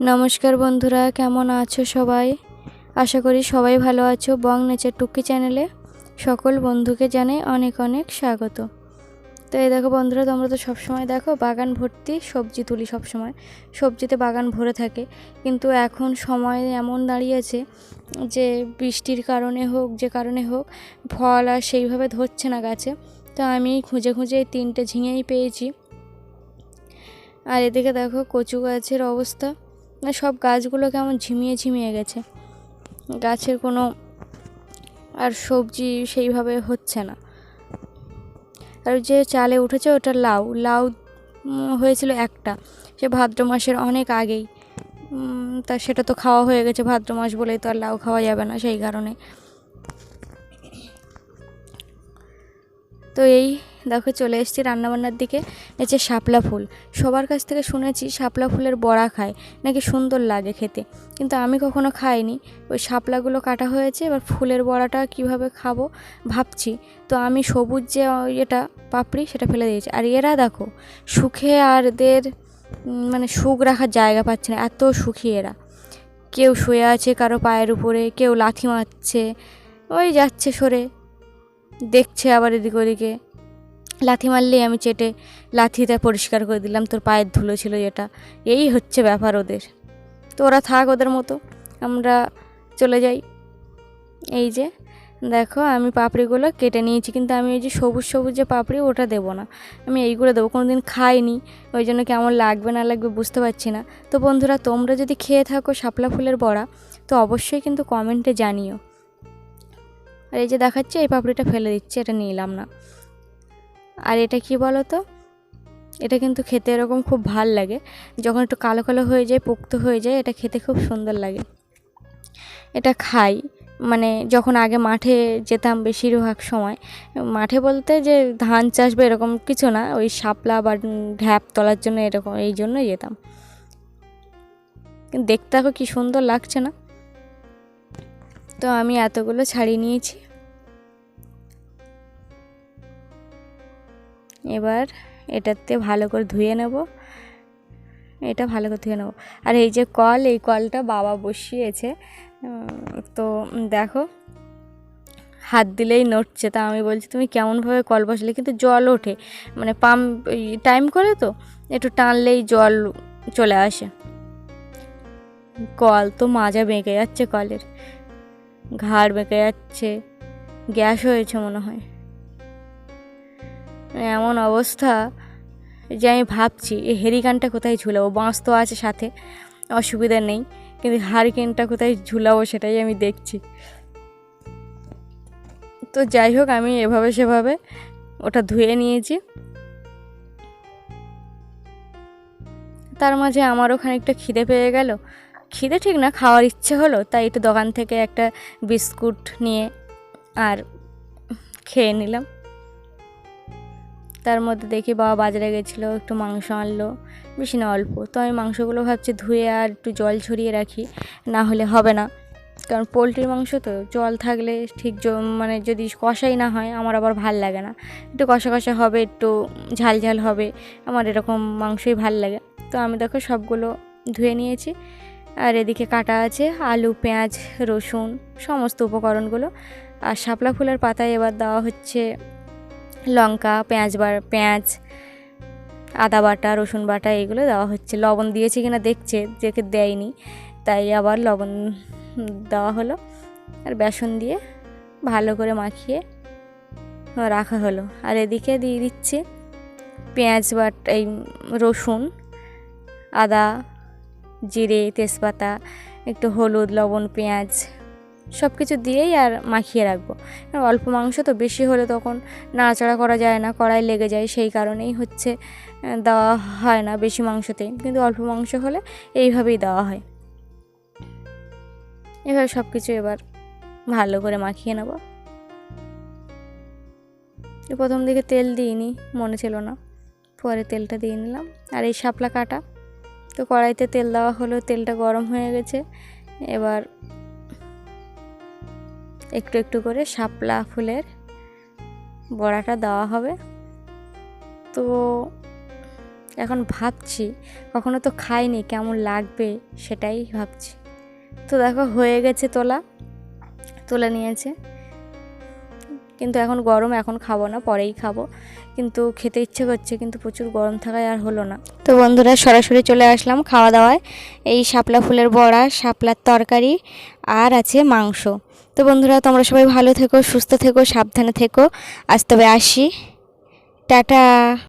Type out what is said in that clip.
নমস্কার বন্ধুরা, কেমন আছো সবাই? আশা করি সবাই ভালো আছো বং নেচার টুকি চ্যানেলে সকল বন্ধুকে জানাই অনেক অনেক স্বাগত। তো এই দেখো বন্ধুরা, তোমরা তো সবসময় দেখো বাগান ভর্তি সবজি তুলি সবসময়। সবজিতে বাগান ভরে থাকে। কিন্তু এখন সময় এমন দাঁড়িয়েছে যে বৃষ্টির কারণে হোক, যে কারণে হোক, ফল আর সেইভাবে ধরছে না গাছে। তো আমি খুঁজে খুঁজে এই তিনটে ঝিঙেই পেয়েছি। আর এদিকে দেখো কচু গাছের অবস্থা। সব গাছগুলো কেমন ঝিমিয়ে ঝিমিয়ে গেছে। গাছের কোনো আর সবজি সেইভাবে হচ্ছে না। আর যে চালে উঠেছে ওটা লাউ। লাউ হয়েছিল একটা। সে ভাদ্র মাসের অনেক আগেই। তা সেটা তো খাওয়া হয়ে গেছে ভাদ্র মাস বলেই তো আর লাউ খাওয়া যাবে না সেই কারণে। তো এই দেখো চলে এসেছি রান্নাবান্নার দিকে এসে শাপলা ফুল। সবার কাছ থেকে শুনেছি শাপলা ফুলের বড়া খায়, নাকি সুন্দর লাগে খেতে। কিন্তু আমি কখনো খাইনি। ওই শাপলাগুলো কাটা হয়েছে, এবার ফুলের বড়াটা কীভাবে খাব ভাবছি। তো আমি সবুজ যে এটা পাপড়ি, সেটা ফেলে দিয়েছি। আর এরা দেখো, সুখে আর এদের মানে সুখ রাখার জায়গা পাচ্ছে না, এত সুখী এরা। কেউ শুয়ে আছে কারও পায়ের উপরে, কেউ লাথি মারছে, ওই যাচ্ছে সরে, দেখছে আবার এদিক ওদিকে। লাথি মারলেই আমি চেটে লাথিতে পরিষ্কার করে দিলাম, তোর পায়ের ধুলো ছিল যেটা। এই হচ্ছে ব্যাপার ওদের। তো ওরা থাক ওদের মতো, আমরা চলে যাই। এই যে, দেখো আমি পাপড়িগুলো কেটে নিয়েছি, কিন্তু আমি ওই যে সবুজ সবুজ যে পাপড়ি, ওটা দেবো না। আমি এইগুলো দেবো কোনো দিন খাইনি, ওই জন্য কেমন লাগবে না লাগবে বুঝতে পারছি না। তো বন্ধুরা, তোমরা যদি খেয়ে থাকো শাপলা ফুলের বড়া, তো অবশ্যই কিন্তু কমেন্টে জানিও। আর এই যে দেখাচ্ছে, এই পাপড়িটা ফেলে দিচ্ছে, এটা নিলাম না। আর এটা কি বলো তো এটা কিন্তু খেতে এরকম খুব ভালো লাগে। যখন একটু কালো কালো হয়ে যায়, পোক্ত হয়ে যায়, এটা খেতে খুব সুন্দর লাগে। এটা খাই। মানে যখন আগে মাঠে যেতাম বেশিরভাগ সময়, মাঠে বলতে যে ধান চাষ বা এরকম কিছু না, ওই শাপলা বা ঢ্যাপ তোলার জন্য এরকম, এই জন্যই যেতাম। দেখতে দেখো কি সুন্দর লাগছে না? তো আমি এতগুলো ছাড়িয়ে নিয়েছি। এবার এটাতে ভালো করে ধুয়ে নেব। এটা ভালো করে ধুয়ে নেব। আর এই যে কল, এই কলটা বাবা বসিয়েছে। তো দেখো, হাত দিলেই নড়ছে। তা আমি বলছি, তুমি কেমনভাবে কল বসলে? কিন্তু জল ওঠে। মানে পাম্প টাইম করে তো, একটু টানলেই জল চলে আসে। কল তো মাজা বেঁকে যাচ্ছে কলের। ঘাড় বেঁকে যাচ্ছে। গ্যাস হয়েছে মনে হয়। এমন অবস্থা যে আমি ভাবছি, এই হেরিকানটা কোথায় ঝুলাবো? বাঁশ তো আছে সাথে, অসুবিধা নেই। কিন্তু হারিকেনটা কোথায় ঝুলাবো সেটাই আমি দেখছি। তো যাই হোক, আমি এভাবে সেভাবে ওটা ধুয়ে নিয়েছি। তার মাঝে আমারও খানিকটা খিদে পেয়ে গেল। খিদে ঠিক না, খাওয়ার ইচ্ছে হলো, তাই একটু দোকান থেকে একটা বিস্কুট নিয়ে আর খেয়ে নিলাম। তার মধ্যে দেখি বাবা বাজারে গেছিল, একটু মাংস আনলো, বেশি না অল্প। তো আমি মাংসগুলো ভাবছি ধুয়ে আর একটু জল ছড়িয়ে রাখি, না হলে হবে না। কারণ পোলট্রির মাংস তো, জল থাকলে ঠিক মানে যদি কষাই না হয়, আমার আবার ভালো লাগে না। একটু কষা কষা হবে, একটু ঝাল ঝাল হবে, আমার এরকম মাংসই ভালো লাগে। তো আমি দেখো সবগুলো ধুয়ে নিয়েছি। আর এদিকে কাটা আছে, আলু, পেঁয়াজ, রসুন, সমস্ত উপকরণগুলো। আর শাপলা ফুলের পাতায় এবার দেওয়া হচ্ছে লঙ্কা, পেঁয়াজ বা, পেঁয়াজ, আদা বাটা, রসুন বাটা এগুলো দেওয়া হচ্ছে। লবণ দিয়েছি কিনা দেখছে, দেখে দেয়নি। তাই আবার লবণ দেওয়া হলো আর বেসন দিয়ে ভালো করে মাখিয়ে রাখা হলো। আর এদিকে দিয়ে দিচ্ছি পেঁয়াজ বাট এই রসুন, আদা, জিরে, তেজপাতা, একটু হলুদ, লবণ, পেঁয়াজ সব কিছু দিয়েই আর মাখিয়ে রাখব। অল্প মাংস তো বেশি হলে তখন নাড়াচাড়া করা যায় না, কড়াই লেগে যায়, সেই কারণেই হচ্ছে দেওয়া হয় না বেশি মাংসতে কিন্তু অল্প মাংস হলে এইভাবেই দেওয়া হয়। এভাবে সব কিছু এবার ভালো করে মাখিয়ে নেব। প্রথম দিকে তেল দিইনি, মনে ছিল না। পরে তেলটা দিয়ে নিলাম। আর এই শাপলা কাটা, তো কড়াইতে তেল দেওয়া হলো তেলটা গরম হয়ে গেছে। এবার একটু একটু করে শাপলা ফুলের বড়াটা দেওয়া হবে। তো এখন ভাবছি, কখনো তো খাইনি, কেমন লাগবে সেটাই ভাবছি। তো দেখো, হয়ে গেছে তোলা, তুলে নিয়েছে। কিন্তু এখন গরম, এখন খাব না, পরেই খাব। কিন্তু খেতে ইচ্ছে করছে, কিন্তু প্রচুর গরম থাকায় আর হলো না। তো বন্ধুরা, সরাসরি চলে আসলাম খাওয়া দাওয়ায়। এই শাপলা ফুলের বড়া, শাপলার তরকারি, আর আছে মাংস। তো বন্ধুরা তোমরা সবাই ভালো থেকো সুস্থ থেকো সাবধানে থেকো। আজ তবে আসি। টাটা।